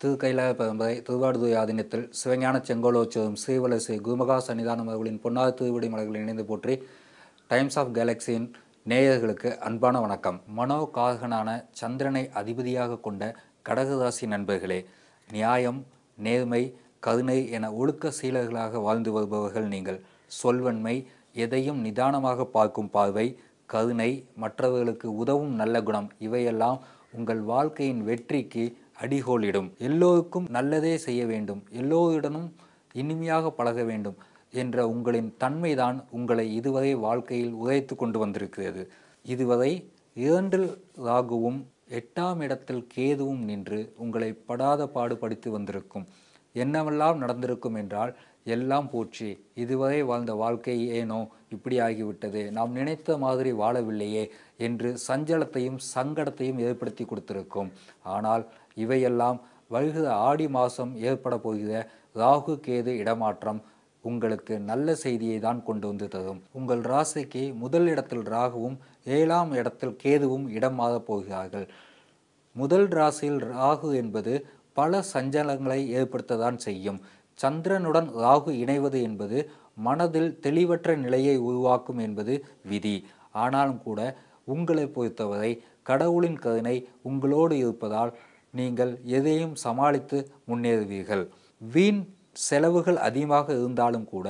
திருக்கைலாய பரம்பரை திருவாடுதுறை ஆதீனத்தில் சிவஞான செங்கோலோற்சவம் ஸ்ரீவலசி குருமகா சன்னிதானம் அவர்களின் பொன்னார் திருவிடை மலர்களை இணைந்து போற்றி டைம்ஸ் ஆஃப் கேலக்சியின் நேயர்களுக்கு அன்பான வணக்கம். மனோ காரகனான சந்திரனை அதிபதியாக கொண்ட கடகராசி நண்பர்களே நியாயம் நேர்மை கருணை என ஒழுக்க சீலர்களாக வாழ்ந்து வருபவர்கள் நீங்கள். சொல்வன்மை எதையும் நிதானமாக பார்க்கும் பார்வை கருணை மற்றவர்களுக்கு உதவும் நல்ல குணம் இவையெல்லாம் உங்கள் வாழ்க்கையின் வெற்றிக்கு அடிகோலிடும். எல்லோருக்கும் நல்லதே செய்ய வேண்டும். எல்லோருடனும் இனிமையாக பழக வேண்டும் என்ற உங்களின் தன்மைதான் உங்களை இதுவரை வாழ்க்கையில் உதைத்து கொண்டு வந்திருக்கிறது. இதுவரை இரண்டில் ராகுவும் எட்டாம் இடத்தில் கேதுவும் நின்று உங்களை படாத பாடுபடுத்தி வந்திருக்கும். என்னவெல்லாம் நடந்திருக்கும் என்றால் எல்லாம் போச்சு இதுவரை வாழ்ந்த வாழ்க்கை ஏனோ இப்படி ஆகிவிட்டது. நாம் நினைத்த மாதிரி வாழவில்லையே என்று சஞ்சலத்தையும் சங்கடத்தையும் ஏற்படுத்தி கொடுத்திருக்கும். ஆனால் இவையெல்லாம் வருகிற ஆடி மாதம் ஏற்பட போகிற ராகு கேது இடமாற்றம் உங்களுக்கு நல்ல செய்தியை தான் கொண்டு வந்து தரும். உங்கள் ராசிக்கு முதல் இடத்தில் ராகுவும் ஏழாம் இடத்தில் கேதுவும் இடம் மாறப் போகிறார்கள். முதல் ராசியில் ராகு என்பது பல சஞ்சலங்களை ஏற்படுத்ததான் செய்யும். சந்திரனுடன் ராகு இணைவது என்பது மனதில் தெளிவற்ற நிலையை உருவாக்கும் என்பது விதி. ஆனாலும் கூட உங்களை பொறுத்தவரை கடவுளின் கருணை உங்களோடு இருப்பதால் நீங்கள் எதையும் சமாளித்து முன்னேறுவீர்கள். வீண் செலவுகள் அதிகமாக இருந்தாலும் கூட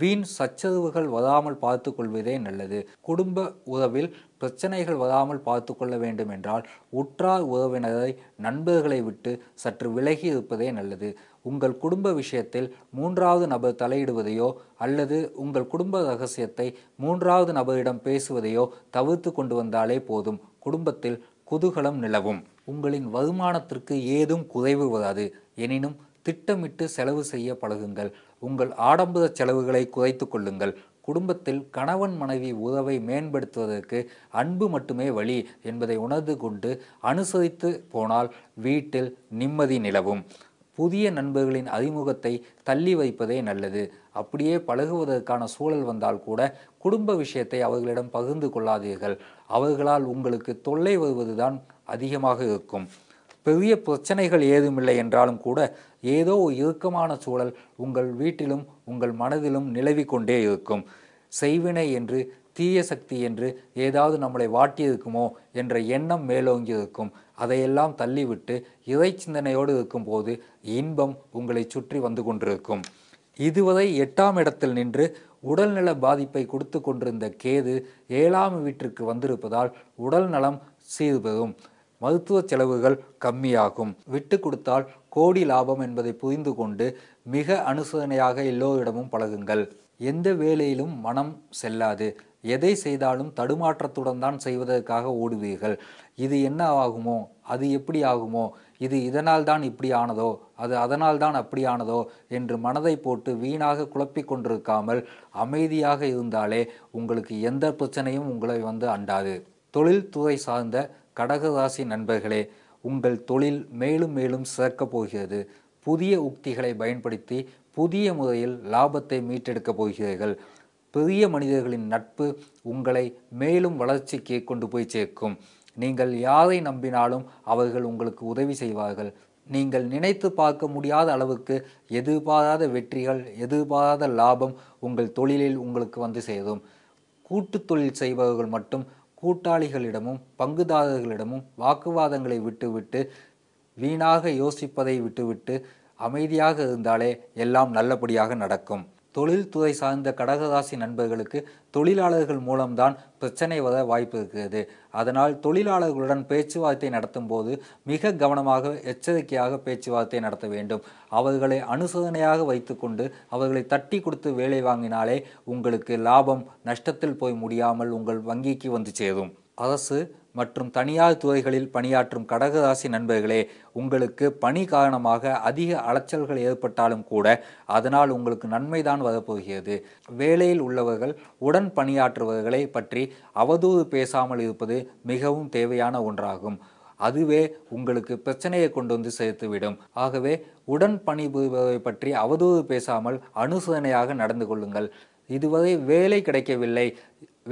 வீண் சச்சரவுகள் வராமல் பார்த்து கொள்வதே நல்லது. குடும்ப உறவில் பிரச்சனைகள் வராமல் பார்த்து கொள்ள வேண்டும் என்றால் உற்றார் உறவினரை நண்பர்களை விட்டு சற்று விலகி இருப்பதே நல்லது. உங்கள் குடும்ப விஷயத்தில் மூன்றாவது நபர் தலையிடுவதையோ அல்லது உங்கள் குடும்ப ரகசியத்தை மூன்றாவது நபரிடம் பேசுவதையோ தவிர்த்து கொண்டு வந்தாலே போதும். குடும்பத்தில் குதூகலம் நிலவும். உங்களின் வருமானத்திற்கு ஏதும் குறைவு வராது. எனினும் திட்டமிட்டு செலவு செய்ய பழகுங்கள். உங்கள் ஆடம்பர செலவுகளை குறைத்து கொள்ளுங்கள். குடும்பத்தில் கணவன் மனைவி உறவை மேம்படுத்துவதற்கு அன்பு மட்டுமே வழி என்பதை உணர்ந்து கொண்டு அனுசரித்து போனால் வீட்டில் நிம்மதி நிலவும். புதிய நண்பர்களின் அறிமுகத்தை தள்ளி வைப்பதே நல்லது. அப்படியே பழகுவதற்கான சூழல் வந்தால் கூட குடும்ப விஷயத்தை அவர்களிடம் பகிர்ந்து கொள்ளாதீர்கள். அவர்களால் உங்களுக்கு தொல்லை வருவதுதான் அதிகமாக இருக்கும். பெரிய பிரச்சனைகள் ஏதுமில்லை என்றாலும் கூட ஏதோ ஒரு இறுக்கமான சூழல் உங்கள் வீட்டிலும் உங்கள் மனதிலும் நிலவி கொண்டே இருக்கும். செய்வினை என்று தீய சக்தி என்று ஏதாவது நம்மளை வாட்டியிருக்குமோ என்ற எண்ணம் மேலோங்கி இருக்கும். அதையெல்லாம் தள்ளிவிட்டு இறை சிந்தனையோடு இருக்கும்போது இன்பம் உங்களை சுற்றி வந்து கொண்டிருக்கும். இதுவரை எட்டாம் இடத்தில் நின்று உடல்நல பாதிப்பை கொடுத்து கொண்டிருந்த கேது ஏழாம் வீட்டிற்கு வந்திருப்பதால் உடல் நலம் சீர்பெறும். மருத்துவ செலவுகள் கம்மியாகும். விட்டு கொடுத்தால் கோடி லாபம் என்பதை புரிந்து கொண்டு மிக அனுசரணையாக எல்லோரிடமும் பழகுங்கள். எந்த வேலையிலும் மனம் செல்லாது. எதை செய்தாலும் தடுமாற்றத்துடன் தான் செய்வதற்காக ஓடுவீர்கள். இது என்ன ஆகுமோ? அது எப்படி ஆகுமோ? இது இதனால் தான் இப்படி ஆனதோ? அது அதனால் தான் அப்படி ஆனதோ? என்று மனதை போட்டு வீணாக குழப்பிக் கொண்டிருக்காமல் அமைதியாக இருந்தாலே உங்களுக்கு எந்த பிரச்சனையும் உங்களை வந்து அண்டாது. தொழில்துறை சார்ந்த கடகராசி நண்பர்களே உங்கள் தொழில் மேலும் மேலும் சிறக்கப் போகிறது. புதிய உக்திகளை பயன்படுத்தி புதிய முறையில் லாபத்தை மீட்டெடுக்கப் போகிறீர்கள். பெரிய மனிதர்களின் நட்பு உங்களை மேலும் வளர்ச்சிக்கு கொண்டு போய் சேர்க்கும். நீங்கள் யாரை நம்பினாலும் அவர்கள் உங்களுக்கு உதவி செய்வார்கள். நீங்கள் நினைத்து பார்க்க முடியாத அளவுக்கு எதிர்பாராத வெற்றிகள் எதிர்பாராத லாபம் உங்கள் தொழிலில் உங்களுக்கு வந்து சேரும். கூட்டு தொழில் செய்பவர்கள் மட்டும் கூட்டாளிகளிடமும் பங்குதாரர்களிடமும் வாக்குவாதங்களை விட்டுவிட்டு வீணாக யோசிப்பதை விட்டுவிட்டு அமைதியாக இருந்தாலே எல்லாம் நல்லபடியாக நடக்கும். தொழில்துறை சார்ந்த கடகராசி நண்பர்களுக்கு தொழிலாளர்கள் மூலம்தான் பிரச்சனை வர வாய்ப்பு இருக்கிறது. அதனால் தொழிலாளர்களுடன் பேச்சுவார்த்தை நடத்தும் போது மிக கவனமாக எச்சரிக்கையாக பேச்சுவார்த்தை நடத்த வேண்டும். அவர்களை அனுசரணையாக வைத்துக்கொண்டு அவர்களை தட்டி கொடுத்து வேலை வாங்கினாலே உங்களுக்கு லாபம் நஷ்டத்தில் போய் முடியாமல் உங்கள் வங்கிக்கு வந்து சேரும். அரசு மற்றும் தனியார் துறைகளில் பணியாற்றும் கடகராசி நண்பர்களே உங்களுக்கு பணி காரணமாக அதிக அலைச்சல்கள் ஏற்பட்டாலும் கூட அதனால் உங்களுக்கு நன்மைதான் வரப்போகிறது. வேலையில் உள்ளவர்கள் உடன் பணியாற்றுபவர்களை பற்றி அவதூறு பேசாமல் இருப்பது மிகவும் தேவையான ஒன்றாகும். அதுவே உங்களுக்கு பிரச்சனையை கொண்டு வந்து சேர்த்துவிடும். ஆகவே உடன் பணிபுரிபவரை பற்றி அவதூறு பேசாமல் அனுசரணையாக நடந்து கொள்ளுங்கள். இதுவரை வேலை கிடைக்கவில்லை.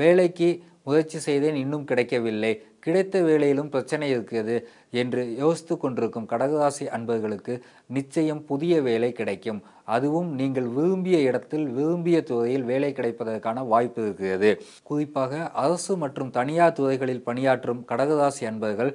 வேலைக்கு முயற்சி செய்தேன் இன்னும் கிடைக்கவில்லை. கிடைத்த வேலையிலும் பிரச்சனை இருக்கிறது என்று யோசித்து கொண்டிருக்கும் கடகராசி அன்பர்களுக்கு நிச்சயம் புதிய வேலை கிடைக்கும். அதுவும் நீங்கள் விரும்பிய இடத்தில் விரும்பிய துறையில் வேலை கிடைப்பதற்கான வாய்ப்பு இருக்கிறது. குறிப்பாக அரசு மற்றும் தனியார் துறைகளில் பணியாற்றும் கடகராசி அன்பர்கள்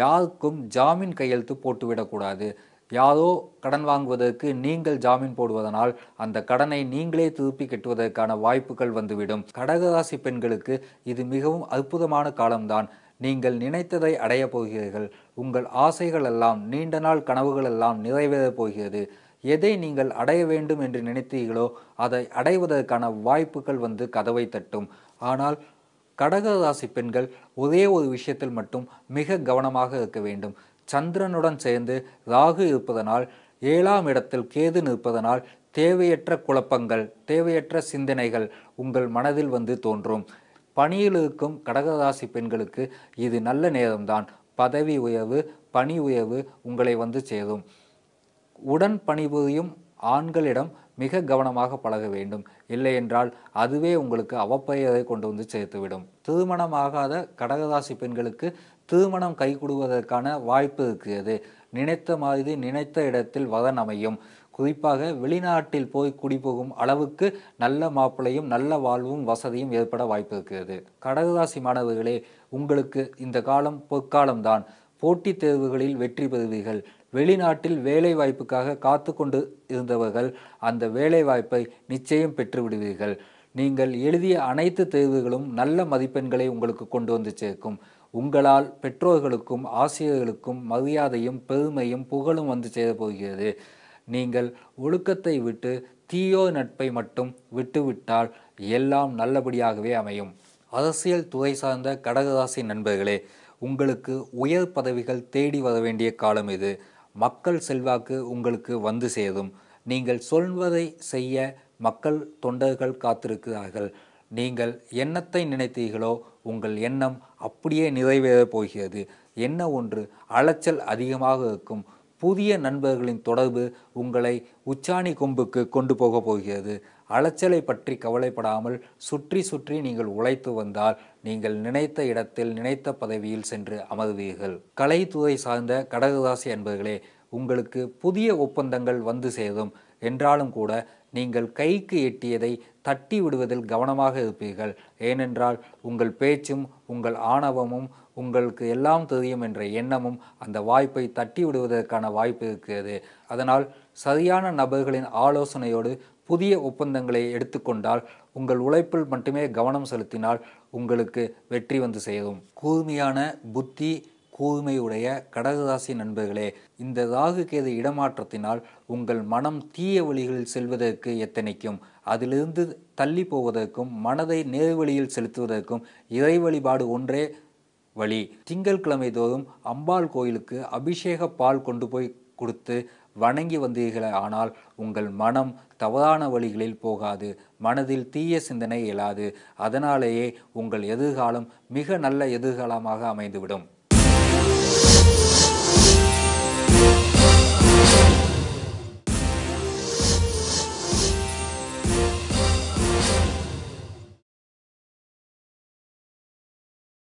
யாருக்கும் ஜாமீன் கையெழுத்து போட்டுவிடக்கூடாது. யாரோ கடன் வாங்குவதற்கு நீங்கள் ஜாமீன் போடுவதனால் அந்த கடனை நீங்களே திருப்பி கட்டுவதற்கான வாய்ப்புகள் வந்துவிடும். கடகராசி பெண்களுக்கு இது மிகவும் அற்புதமான காலம்தான். நீங்கள் நினைத்ததை அடையப் போகிறீர்கள். உங்கள் ஆசைகள் எல்லாம் நீண்ட நாள் கனவுகள் எல்லாம் நிறைவேறப் போகிறது. எதை நீங்கள் அடைய வேண்டும் என்று நினைத்தீர்களோ அதை அடைவதற்கான வாய்ப்புகள் வந்து கதவை தட்டும். ஆனால் கடகராசி பெண்கள் ஒரே ஒரு விஷயத்தில் மட்டும் மிக கவனமாக இருக்க வேண்டும். சந்திரனுடன் சேர்ந்து ராகு இருப்பதனால் ஏழாம் இடத்தில் கேது நிற்பதனால் தேவையற்ற குழப்பங்கள் தேவையற்ற சிந்தனைகள் உங்கள் மனதில் வந்து தோன்றும். பணியில் இருக்கும் கடகராசி பெண்களுக்கு இது நல்ல நேரம்தான். பதவி உயர்வு பணி உயர்வு உங்களை வந்து சேரும். உடன் பணிபுரியும் ஆண்களிடம் மிக கவனமாக பழக வேண்டும். இல்லை என்றால் அதுவே உங்களுக்கு அவப்பெயரை கொண்டு வந்து சேர்த்துவிடும். திருமணமாகாத கடகராசி பெண்களுக்கு திருமணம் கைகூடுவதற்கான வாய்ப்பு இருக்கிறது. நினைத்த மாதிரி நினைத்த இடத்தில் வதன் அமையும். குறிப்பாக வெளிநாட்டில் போய் குடிபோகும் அளவுக்கு நல்ல மாப்பிளையும் நல்ல வாழ்வும் வசதியும் ஏற்பட வாய்ப்பு இருக்கிறது. கடகராசி மாணவர்களே உங்களுக்கு இந்த காலம் பொற்காலம்தான். போட்டித் தேர்வுகளில் வெற்றி பெறுவீர்கள். வெளிநாட்டில் வேலை வாய்ப்புக்காக காத்து கொண்டு இருந்தவர்கள் அந்த வேலை வாய்ப்பை நிச்சயம் பெற்று விடுவீர்கள் நீங்கள் எழுதிய அனைத்து தேர்வுகளும் நல்ல மதிப்பெண்களை உங்களுக்கு கொண்டு வந்து சேர்க்கும். உங்களால் பெற்றோர்களுக்கும் ஆசிரியர்களுக்கும் மரியாதையும் பெருமையும் புகழும் வந்து சேரப்போகிறது. நீங்கள் ஒழுக்கத்தை விட்டு தீயோ நட்பை மட்டும் விட்டுவிட்டால் எல்லாம் நல்லபடியாகவே அமையும். அரசியல் துறை சார்ந்த கடகராசி நண்பர்களே உங்களுக்கு உயர் பதவிகள் தேடி வர வேண்டிய காலம் இது. மக்கள் செல்வாக்கு உங்களுக்கு வந்து சேரும். நீங்கள் சொல்வதை செய்ய மக்கள் தொண்டர்கள் காத்திருக்கிறார்கள். நீங்கள் எண்ணத்தை நினைத்தீர்களோ உங்கள் எண்ணம் அப்படியே நிறைவேறப் போகிறது. என்ன ஒன்று? அலைச்சல் அதிகமாக இருக்கும். புதிய நண்பர்களின் தொடர்பு உங்களை உச்சாணி கொம்புக்கு கொண்டு போக போகிறது. அலைச்சலை பற்றி கவலைப்படாமல் சுற்றி சுற்றி நீங்கள் உழைத்து வந்தால் நீங்கள் நினைத்த இடத்தில் நினைத்த பதவியில் சென்று அமர்வீர்கள். கலைத்துறை சார்ந்த கடகராசி அன்பர்களே உங்களுக்கு புதிய ஒப்பந்தங்கள் வந்து சேரும். என்றாலும் கூட நீங்கள் கைக்கு எட்டியதை தட்டி விடுவதில் கவனமாக இருப்பீர்கள். ஏனென்றால் உங்கள் பேச்சும் உங்கள் ஆணவமும் உங்களுக்கு எல்லாம் தெரியும் என்ற எண்ணமும் அந்த வாய்ப்பை தட்டி விடுவதற்கான வாய்ப்பு இருக்கிறது. அதனால் சரியான நபர்களின் ஆலோசனையோடு புதிய ஒப்பந்தங்களை எடுத்துக்கொண்டால் உங்கள் உழைப்பில் மட்டுமே கவனம் செலுத்தினால் உங்களுக்கு வெற்றி வந்து சேரும். கூர்மையான புத்தி கூர்மையுடைய கடகராசி நண்பர்களே இந்த ராகு கேது இடமாற்றத்தினால் உங்கள் மனம் தீய வழிகளில் செல்வதற்கு எத்தனைக்கும் அதிலிருந்து தள்ளி போவதற்கும் மனதை நேர்வழியில் செலுத்துவதற்கும் இறை வழிபாடு ஒன்றே வழி. திங்கட்கிழமை தோறும் அம்பாள் கோயிலுக்கு அபிஷேக பால் கொண்டு போய் கொடுத்து வணங்கி வந்தீர்களே ஆனால் உங்கள் மனம் தவறான வழிகளில் போகாது மனதில் தீய சிந்தனை இயலாது. அதனாலேயே உங்கள் எதிர்காலம் மிக நல்ல எதிர்காலமாக அமைந்துவிடும்.